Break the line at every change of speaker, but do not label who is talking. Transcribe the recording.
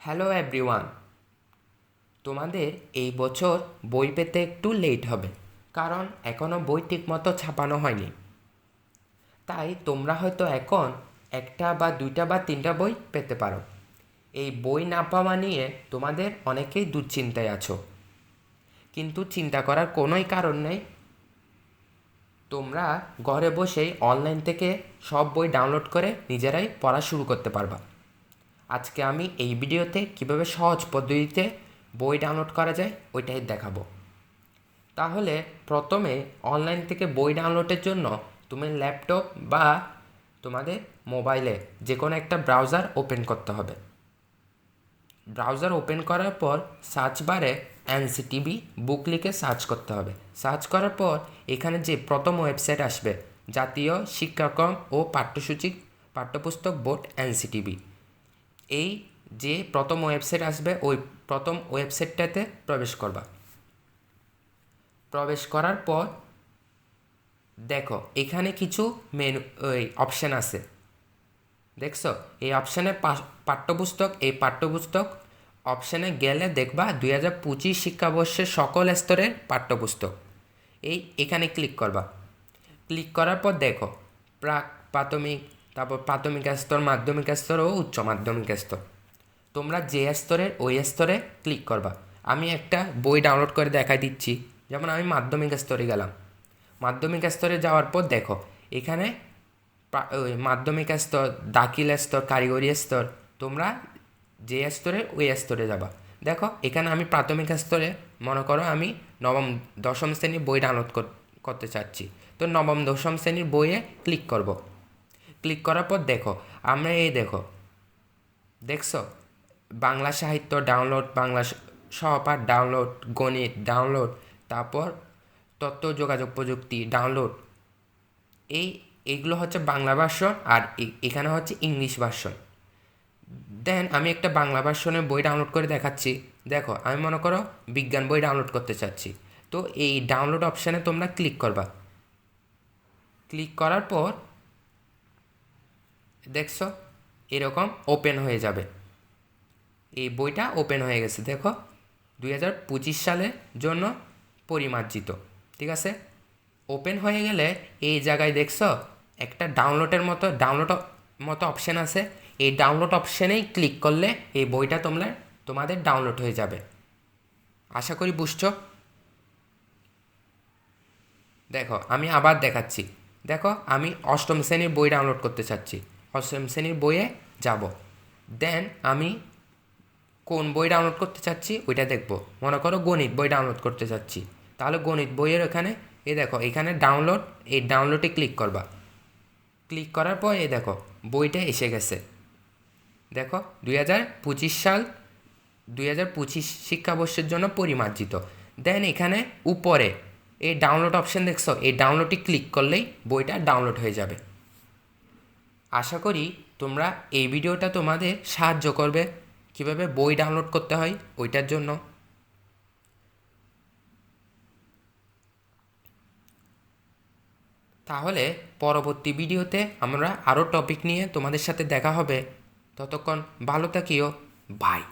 Hello everyone. তোমাদের এই বছর বই পেতে একটু লেট হবে, কারণ এখনও বই ঠিকমতো ছাপানো হয়নি। তাই তোমরা হয়তো এখন একটা বা দুইটা বা তিনটা বই পেতে পারো। এই বই না পাওয়া নিয়ে তোমাদের অনেকেই দুশ্চিন্তায় আছো। কিন্তু চিন্তা করার কোনোই কারণ নেই। তোমরা ঘরে বসেই অনলাইন থেকে সব বই ডাউনলোড করে নিজেরাই পড়া শুরু করতে পারবা। আজকে আমি এই ভিডিওতে কীভাবে সহজ পদ্ধতিতে বই ডাউনলোড করা যায় ওইটাই দেখাবো। তাহলে প্রথমে অনলাইন থেকে বই ডাউনলোডের জন্য তুমি ল্যাপটপ বা তোমাদের মোবাইলে যে কোনো একটা ব্রাউজার ওপেন করতে হবে। ব্রাউজার ওপেন করার পর সার্চ বারে এনসিটিভি বুক লিখে সার্চ করতে হবে। সার্চ করার পর এখানে যে প্রথম ওয়েবসাইট আসবে, জাতীয় শিক্ষাক্রম ও পাঠ্যসূচি, পাঠ্যপুস্তক বোর্ড এনসিটিভি এই যে প্রথম ওয়েবসাইট আসবে, ওই প্রথম ওয়েবসাইটটাতে প্রবেশ করবা। প্রবেশ করার পর দেখো, এখানে কিছু মেনু, ওই অপশান আছে। দেখছ? এই অপশানে পাঠ্যপুস্তক, এই পাঠ্যপুস্তক অপশানে গেলে দেখবা দুই হাজার পঁচিশ শিক্ষাবর্ষের সকল স্তরের পাঠ্যপুস্তক। এই এখানে ক্লিক করবা। ক্লিক করার পর দেখো প্রাক প্রাথমিক তারপর প্রাথমিক স্তর, মাধ্যমিক স্তর ও উচ্চ মাধ্যমিক স্তর। তোমরা যে স্তরের, ওই স্তরে ক্লিক করবা। আমি একটা বই ডাউনলোড করে দেখাই দিচ্ছি। যেমন আমি মাধ্যমিক স্তরে গেলাম। মাধ্যমিক স্তরে যাওয়ার পর দেখো, এখানে ওই মাধ্যমিক স্তর, দাখিল স্তর, কারিগরি স্তর, তোমরা যে স্তরে, ওই স্তরে যাবা। দেখো, এখানে আমি প্রাথমিক স্তরে, মনে করো আমি নবম, দশম শ্রেণির বই ডাউনলোড করতে চাচ্ছি। তো নবম, দশম শ্রেণির বইয়ে ক্লিক করব। ক্লিক করার পর দেখো, আমরা এই দেখো, দেখছ? বাংলা সাহিত্য ডাউনলোড বাংলা সহপাঠ ডাউনলোড গণিত ডাউনলোড তারপর তথ্য যোগাযোগ প্রযুক্তি ডাউনলোড এই এইগুলো হচ্ছে বাংলা ভার্সন আর এখানে হচ্ছে ইংলিশ ভার্সন দেন আমি একটা বাংলা ভার্সনের বই ডাউনলোড করে দেখাচ্ছি। দেখো, আমি মনে করো বিজ্ঞান বই ডাউনলোড করতে চাচ্ছি। তো এই ডাউনলোড অপশানে তোমরা ক্লিক করবা। ক্লিক করার পর দেখছ? এরকম ওপেন হয়ে যাবে। এই বইটা ওপেন হয়ে গেছে, দেখো। দুই হাজার পঁচিশ সালের জন্য পরিমার্জিত, ঠিক আছে? ওপেন হয়ে গেলে এই জায়গায় দেখছ, একটা ডাউনলোডের মতো ডাউনলোড মতো অপশান আছে। এই ডাউনলোড অপশানেই ক্লিক করলে এই বইটা তোমরা, তোমাদের ডাউনলোড হয়ে যাবে। আশা করি বুঝছ? দেখো, আমি আবার দেখাচ্ছি। দেখো, আমি অষ্টম শ্রেণির বই ডাউনলোড করতে চাচ্ছি। অষ্টম শ্রেণির বইয়ে যাব। দেন আমি কোন বই ডাউনলোড করতে চাচ্ছি ওইটা দেখব। মনে করো গণিত বই ডাউনলোড করতে চাচ্ছি। তাহলে গণিত বইয়ের এখানে এই দেখো, এখানে ডাউনলোড এই ডাউনলোডে ক্লিক করবা। ক্লিক করার পর এই দেখো, বইটা এসে গেছে। দেখো, দুই হাজার পঁচিশ সাল, দুই হাজার পঁচিশ শিক্ষাবর্ষের জন্য পরিমার্জিত। দেন এখানে উপরে, এই ডাউনলোড অপশান দেখছ, এই ডাউনলোডে ক্লিক করলেই বইটা ডাউনলোড হয়ে যাবে। আশা করি তোমরা এই ভিডিওটা তোমাদের সাহায্য করবে। কীভাবে বই ডাউনলোড করতে হয়, ওইটার জন্য। তাহলে পরবর্তী ভিডিওতে আমরা আরও টপিক নিয়ে তোমাদের সাথে দেখা হবে। ততক্ষণ ভালো থাকিও। বাই